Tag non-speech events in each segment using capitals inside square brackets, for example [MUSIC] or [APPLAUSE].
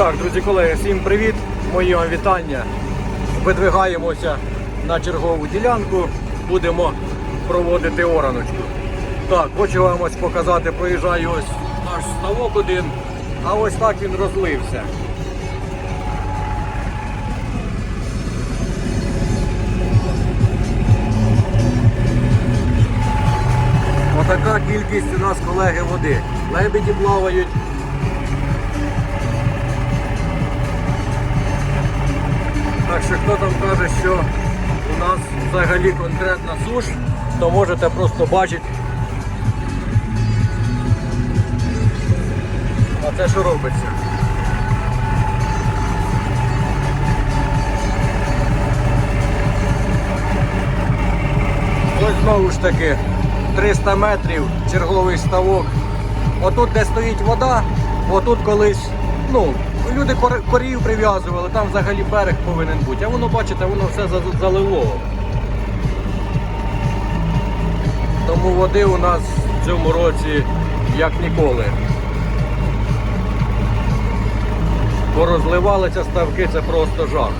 Так, друзі колеги, всім привіт! Мої вам вітання. Видвигаємося на чергову ділянку, будемо проводити ораночку. Так, хочу вам ось показати, проїжджаю ось наш ставок один, а ось так він розлився. Отака кількість у нас, колеги, води. Лебеді плавають. Так що хто там каже, що у нас взагалі конкретна суш, то можете просто бачити. А це що робиться? Ось знову ж таки 300 метрів черговий ставок. Отут, де стоїть вода, отут колись, ну, люди корів прив'язували, там взагалі берег повинен бути. А воно, бачите, воно все залило. Тому води у нас в цьому році як ніколи. Порозливалися ставки, це просто жах.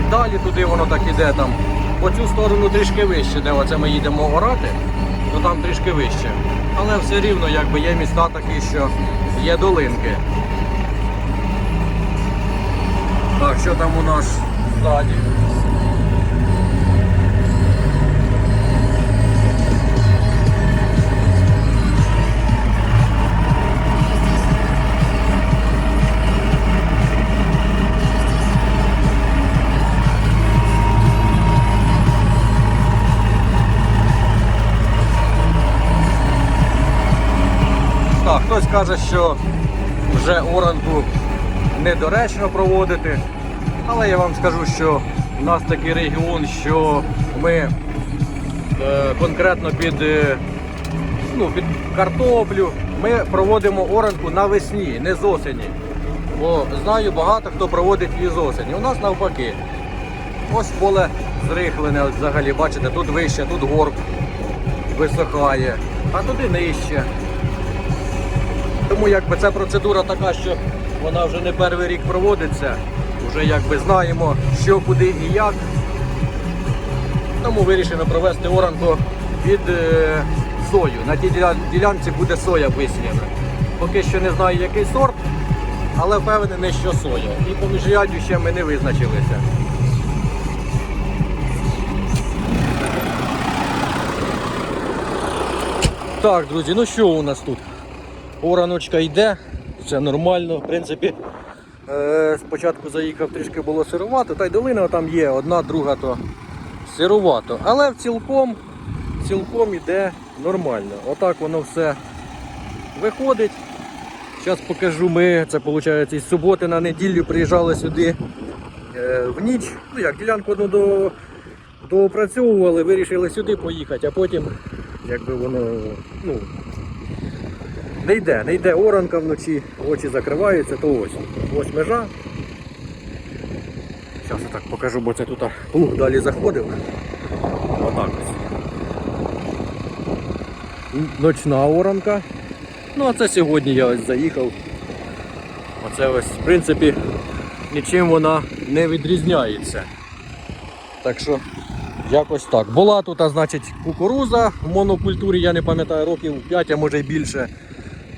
І далі туди воно так іде там. По цю сторону трішки вище, де оце ми їдемо орати, то там трішки вище. Але все рівно якби є міста такі, що є долинки. Так, що там у нас ззаді? Хтось каже, що вже оранку недоречно проводити. Але я вам скажу, що в нас такий регіон, що ми е, конкретно під, е, ну, під картоплю ми проводимо оранку навесні, не з осені. Бо знаю багато хто проводить її з осені. У нас навпаки. Ось поле зрихлене, взагалі, бачите, тут вище, тут горб висохає, а туди нижче. Тому якби ця процедура така, що вона вже не перший рік проводиться, вже якби знаємо, що, куди і як. Тому вирішено провести оранку під е, сою. На тій ділянці буде соя висіяна. Поки що не знаю, який сорт, але впевнений, що соя. І по міжряддю ще ми не визначилися. Так, друзі, ну що у нас тут? Ораночка йде, все нормально. В принципі, е, спочатку заїхав трішки було сирувато, та й долина там є, одна, друга, то сирувато. Але в цілком, цілком йде нормально. Отак воно все виходить. Зараз покажу, ми, це виходить із суботи на неділю приїжджали сюди е, в ніч. Ну як, ділянку одну до, доопрацьовували, вирішили сюди поїхати, а потім якби воно ну, не йде, не йде оранка вночі, очі закриваються, то ось. Ось межа. Зараз я так покажу, бо це тут плуг далі заходив. Отак ось. Ночна оранка. Ну а це сьогодні я ось заїхав. Оце ось, в принципі, нічим вона не відрізняється. Так що якось так. Була тут, значить, кукуруза в монокультурі, я не пам'ятаю, років 5, а може й більше.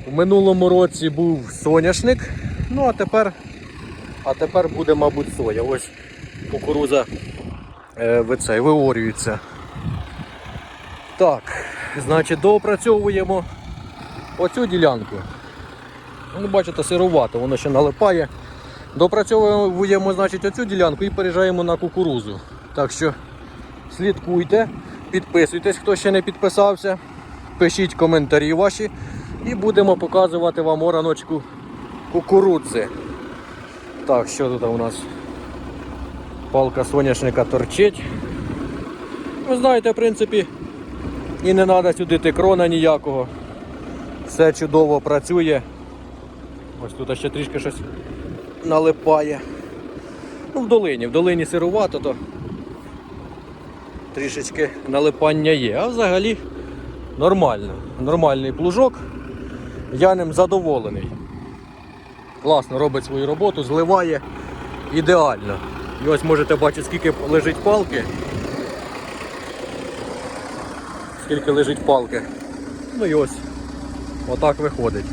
У минулому році був соняшник, ну а тепер, а тепер буде, мабуть, соя. Ось кукуруза е, ви виорюється. Так, значить, доопрацьовуємо оцю ділянку. Ну, бачите, сирувато, воно ще налипає. Допрацьовуємо значить, оцю ділянку і переїжджаємо на кукурузу. Так що слідкуйте, підписуйтесь, хто ще не підписався, пишіть коментарі ваші і будемо показувати вам ораночку кукурудзи. Так, що тут у нас? Палка соняшника торчить. Ви знаєте, в принципі, і не треба сюди крона ніякого. Все чудово працює. Ось тут ще трішки щось налипає. Ну, в долині, в долині сирувато, то трішечки налипання є. А взагалі нормально. Нормальний плужок. Я ним задоволений. класно робить свою роботу, зливає ідеально. І ось можете бачити, скільки лежить палки. Скільки лежить палки. Ну і ось отак виходить.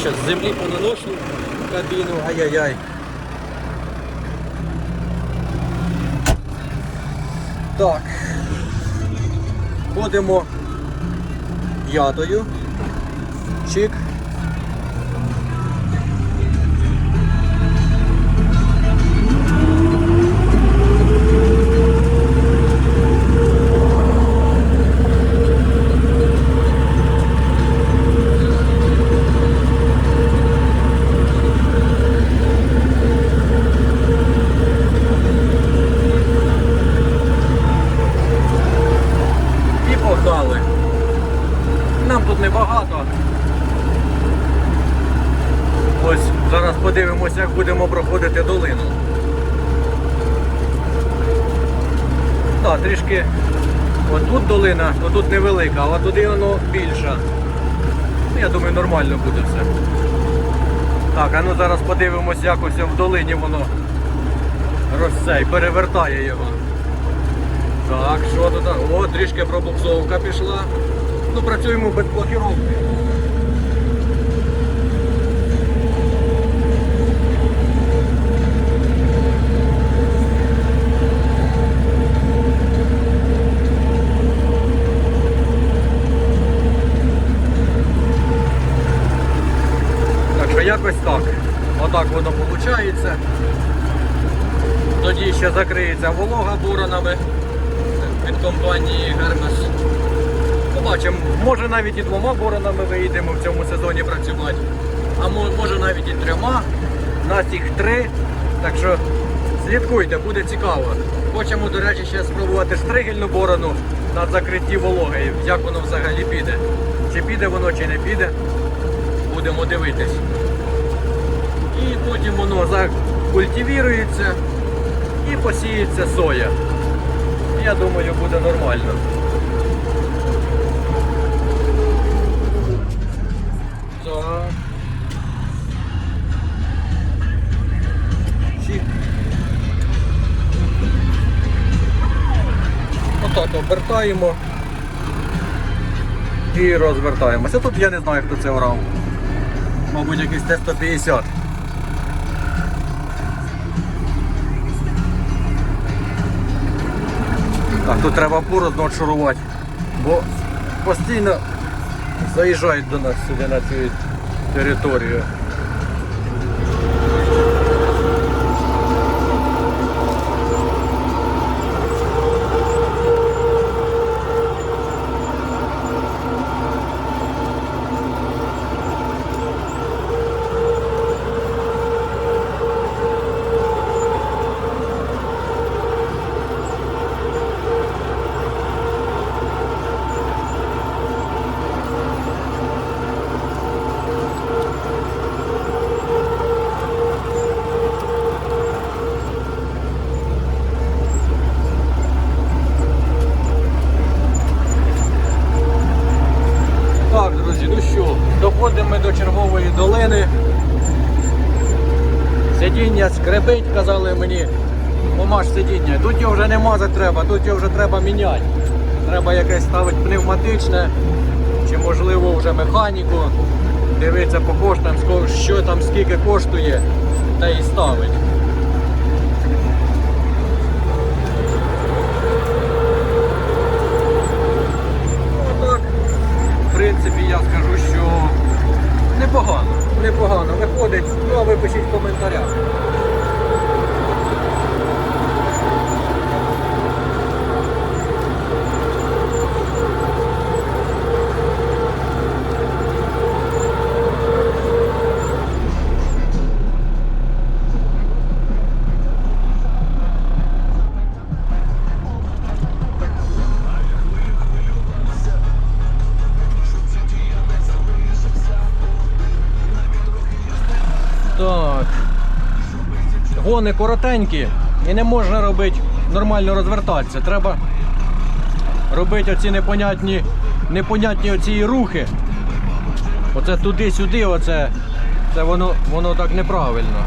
Ще з землі понаношу кабіну, ай-яй-яй. Так. Ходимо ядою. Чик. Отут долина, то тут невелика, а туди воно більша. Ну, Я думаю, нормально буде все. Так, а ну зараз подивимося, як ось в долині воно розцей, перевертає його. Так, що тут? О, трішки пробуксовка пішла. Ну, працюємо без блокіровки. Так що якось так. Отак воно виходить. Тоді ще закриється волога буронами від компанії Hermes. Побачимо, може навіть і двома боронами виїдемо в цьому сезоні працювати, а може навіть і трьома. Нас їх три. Так що слідкуйте, буде цікаво. Хочемо, до речі, ще спробувати штригельну борону на закритті вологи, як воно взагалі піде. Чи піде воно, чи не піде. Будемо дивитись. І потім воно закультивірується і посіється соя. Я думаю, буде нормально. Так. Отак обертаємо і розвертаємося. Тут я не знаю, хто це орав. Мабуть, якийсь Т-150. Так, тут треба порозно очарувати, бо постійно заїжджають до нас сюди на цю територію. Ну що, доходимо ми до червової долини. Сидіння скрипить, казали мені, помаш сидіння. Тут його вже не мазати треба, тут його вже треба міняти. Треба якесь ставити пневматичне, чи можливо вже механіку. Дивитися по коштам, що там скільки коштує, та і ставить. Отак. В принципі, я скажу, що непогано, непогано виходить. Ну а ви пишіть в коментарях. Так. Коротенькі. І не можна робити нормально розвертатися. Треба робити оці непонятні, непонятні оці рухи. Оце туди-сюди, оце, це воно, воно так неправильно.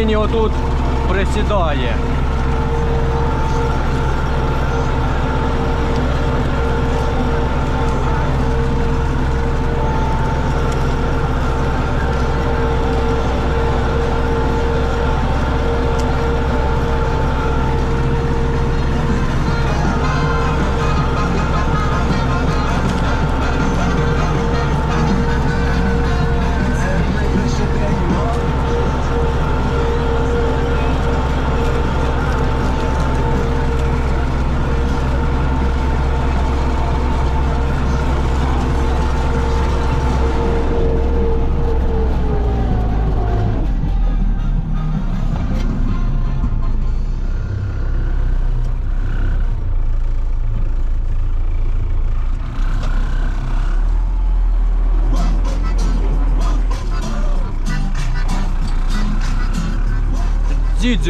Да, отут присідає.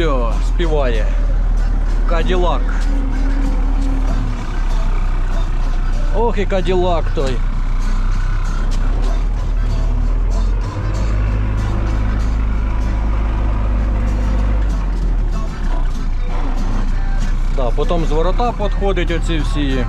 Дідьо співає. Каділак. Ох і каділак той. Да, потім з ворота підходять оці всі.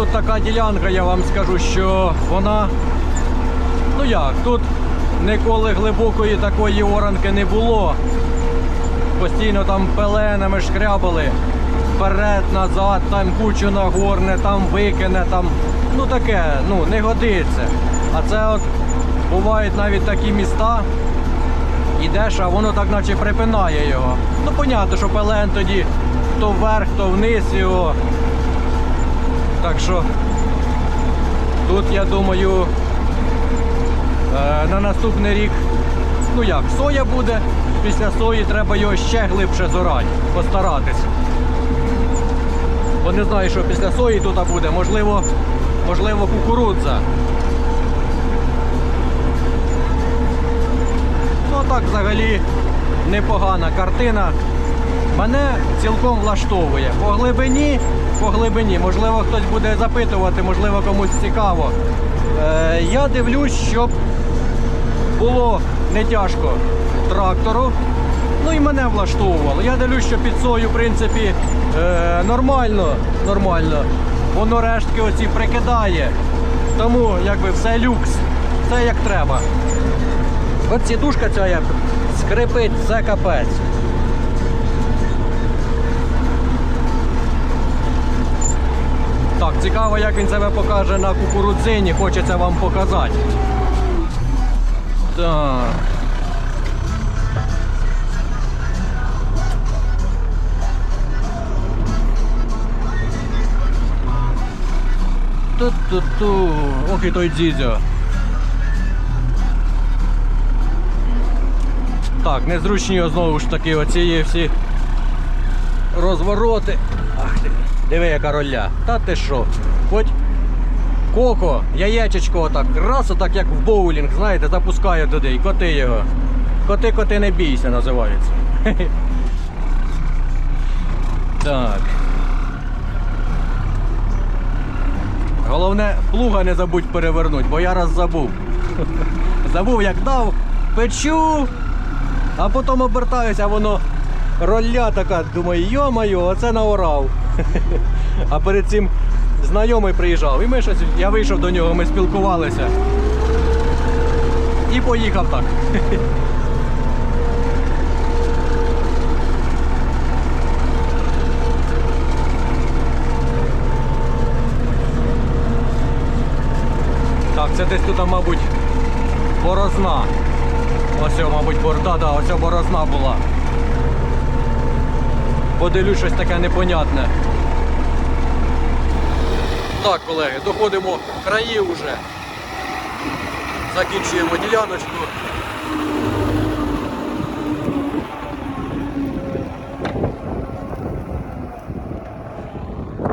Тут така ділянка, я вам скажу, що вона. Ну як, тут ніколи глибокої такої оранки не було. Постійно там пеленами шкрябали. Вперед, назад, там кучу нагорне, там викине, там. Ну таке, ну, не годиться. А це от бувають навіть такі міста. Ідеш, а воно так наче припинає його. Ну, понятно, що пелен тоді то вверх, то вниз його. Так що тут, я думаю, е, на наступний рік, ну як, соя буде, після сої треба його ще глибше зорати, постаратись. Бо не знаю, що після сої тут буде, можливо, можливо, кукурудза. Ну так взагалі непогана картина. Мене цілком влаштовує. По глибині, по глибині, можливо, хтось буде запитувати, можливо, комусь цікаво. Е, я дивлюсь, щоб було не тяжко трактору. Ну і мене влаштовувало. Я дивлюсь, що під сою, в принципі, е, нормально, нормально. Воно рештки оці прикидає. Тому якби все люкс, все як треба. От сідушка ця як скрипить, це капець. Так, цікаво, як він себе покаже на кукурудзині, хочеться вам показати. Так. Ту-ту-ту-ту. Ох і той дзідзьо. Так, незручні знову ж таки оці всі розвороти. Диви, яка роля. Та ти що? Хоч коко, яєчечко отак, раз отак як в боулінг, знаєте, запускає туди і коти його. Коти, коти не бійся, називається. [LAUGHS] Так. Головне, плуга не забудь перевернути, бо я раз забув. [LAUGHS] Забув, як дав, печу, а потім обертаюся, а воно ролля така, думаю, йо-моє, оце наорав. А перед цим знайомий приїжджав. І ми щось, я вийшов до нього, ми спілкувалися. І поїхав так. Так, це десь тут, мабуть, борозна. Ось, мабуть, борда, да, ось борозна була. Подивлюсь щось таке непонятне. Так, колеги, доходимо в краї вже. Закінчуємо діляночку.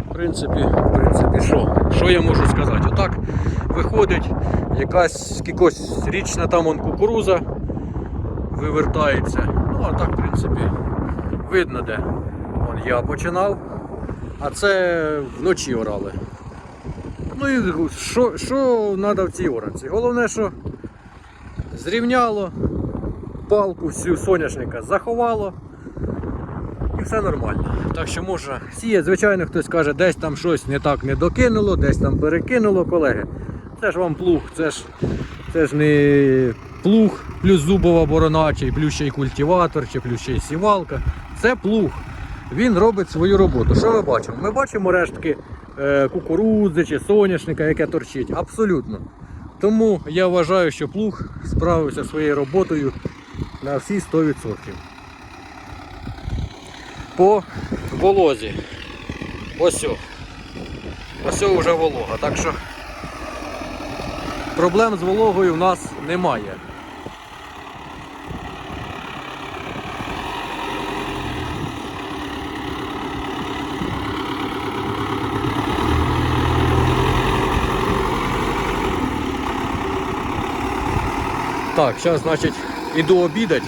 В принципі, в принципі, що? Що я можу сказати? Отак виходить якась якась річна там он кукуруза вивертається. Ну, а так, в принципі, видно де. Я починав, а це вночі орали. Ну і що, що треба в цій оранці? Головне, що зрівняло, палку всю соняшника заховало і все нормально. Так що можна сіяти. Звичайно, хтось каже, десь там щось не так не докинуло, десь там перекинуло, колеги. Це ж вам плуг, це ж, це ж не плуг плюс зубова борона, чи плюс ще й культиватор, чи плюс ще й сівалка. Це плуг. Він робить свою роботу. Що ми бачимо? Ми бачимо рештки е, кукурудзи чи соняшника, яке торчить. Абсолютно. Тому я вважаю, що плуг справився своєю роботою на всі 100%. По волозі. Ось. Ось вже волога. Так що проблем з вологою в нас немає. Так, зараз, значить, іду обідати.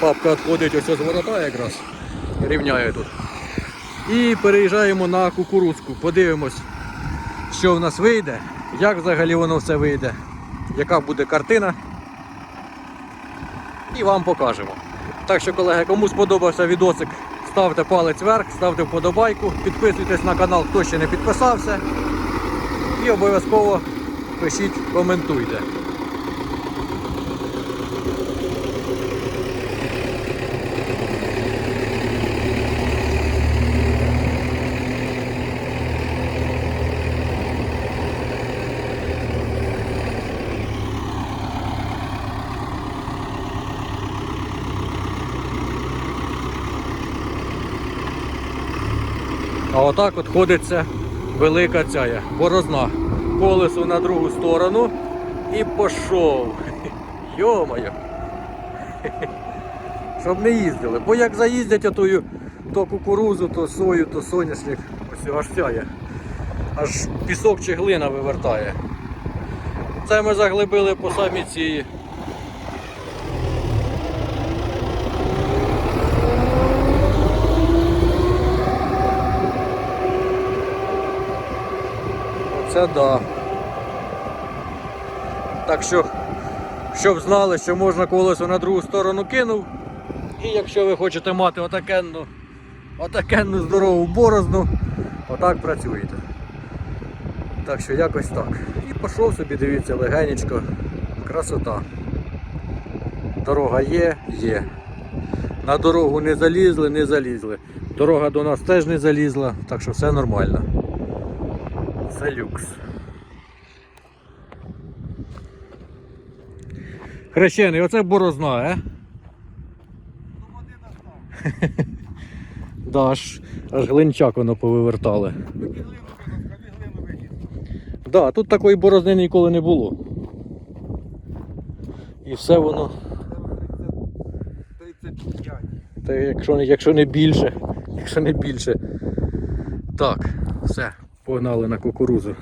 Папка відходить ось з ворота якраз. Рівняє тут. І переїжджаємо на кукурудзку. Подивимось, що в нас вийде, як взагалі воно все вийде, яка буде картина. І вам покажемо. Так що, колеги, кому сподобався відосик, ставте палець вверх, ставте вподобайку, підписуйтесь на канал, хто ще не підписався. І обов'язково пишіть, коментуйте. Отак от ходиться велика ця борозна. Колесо на другу сторону і пішов. [LAUGHS] Йо-моє. [LAUGHS] Щоб не їздили. Бо як заїздять отою, то кукурузу, то сою, то соняшник, ось аж сяє. Аж пісок чи глина вивертає. Це ми заглибили по самі ці. Оце да. Так що, щоб знали, що можна колесо на другу сторону кинув. І якщо ви хочете мати отакенну, отакенну здорову борозну, отак працюєте. Так що якось так. І пішов собі, дивіться, легенечко. Красота. Дорога є, є. На дорогу не залізли, не залізли. Дорога до нас теж не залізла, так що все нормально. Це люкс. Хрещений, оце борозна, е? [LAUGHS] Да, аж, аж глинчак воно повивертали. Да, тут такої борозни ніколи не було. І все воно, 35. та якщо якщо не більше, якщо не більше. Так, все, погнали на кукурузу.